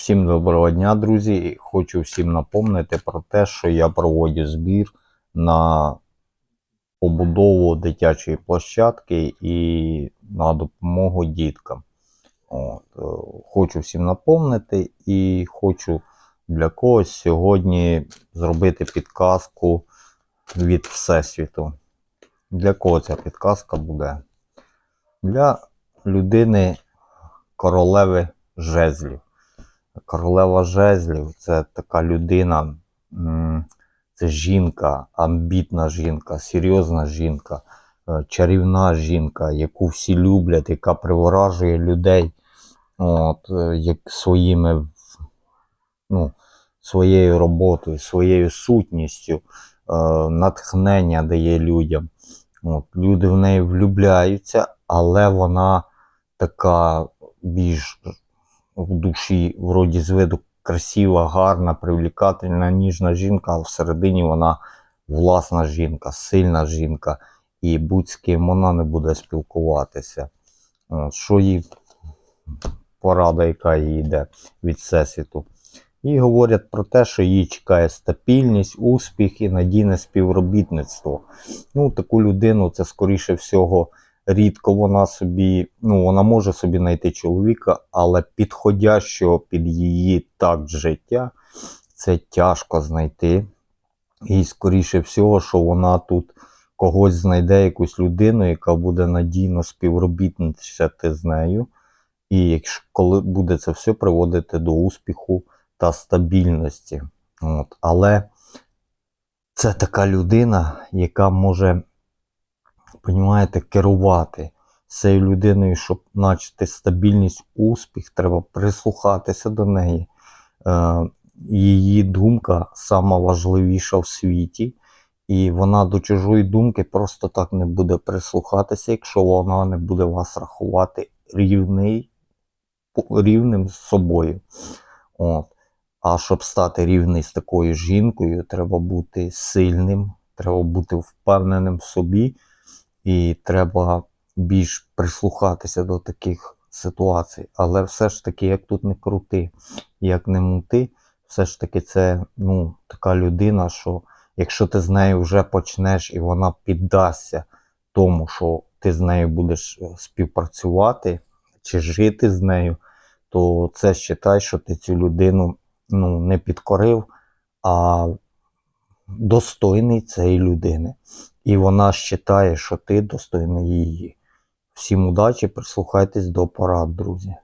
Всім доброго дня, друзі. Хочу всім напомнити про те, що я проводжу збір на побудову дитячої площадки і на допомогу діткам. От, е, хочу всім напомнити і хочу для когось сьогодні зробити підказку від Всесвіту. Для кого ця підказка буде? Для людини королеви жезлів. Королева жезлів це така людина, це жінка, амбітна жінка, серйозна жінка, е, чарівна жінка, яку всі люблять, яка приворажує людей от, е, як своїми, ну, своєю роботою, своєю сутністю, е, натхнення дає людям. От, люди в неї влюбляються, але вона така більш в душі, вроді з виду красива, гарна, привлекательна, ніжна жінка, а всередині вона власна жінка, сильна жінка, і будь з ким вона не буде спілкуватися. Що їй порада, яка їй йде від Всесвіту. І говорять про те, що її чекає стабільність, успіх і надійне співробітництво. Ну, таку людину це скоріше всього рідко вона собі, ну вона може собі знайти чоловіка, але підходящого під її такт життя це тяжко знайти. І скоріше всього, що вона тут когось знайде якусь людину, яка буде надійно співробітничати з нею. І якщо коли буде це все приводити до успіху та стабільності. От. Але це така людина, яка може понімаєте, керувати цією людиною, щоб начати стабільність, успіх, треба прислухатися до неї. Е, її думка сама важливіша в світі, і вона до чужої думки просто так не буде прислухатися, якщо вона не буде вас рахувати рівний, рівним з собою. От. А щоб стати рівний з такою жінкою, треба бути сильним, треба бути впевненим в собі. І треба більш прислухатися до таких ситуацій. Але все ж таки, як тут не крути, як не мути, все ж таки це ну, така людина, що якщо ти з нею вже почнеш і вона піддасться тому, що ти з нею будеш е, співпрацювати чи жити з нею, то це вважай, що ти цю людину ну, не підкорив, а достойний цієї людини. І вона вважає, що ти достойний її. Всім удачі, прислухайтесь до порад, друзі.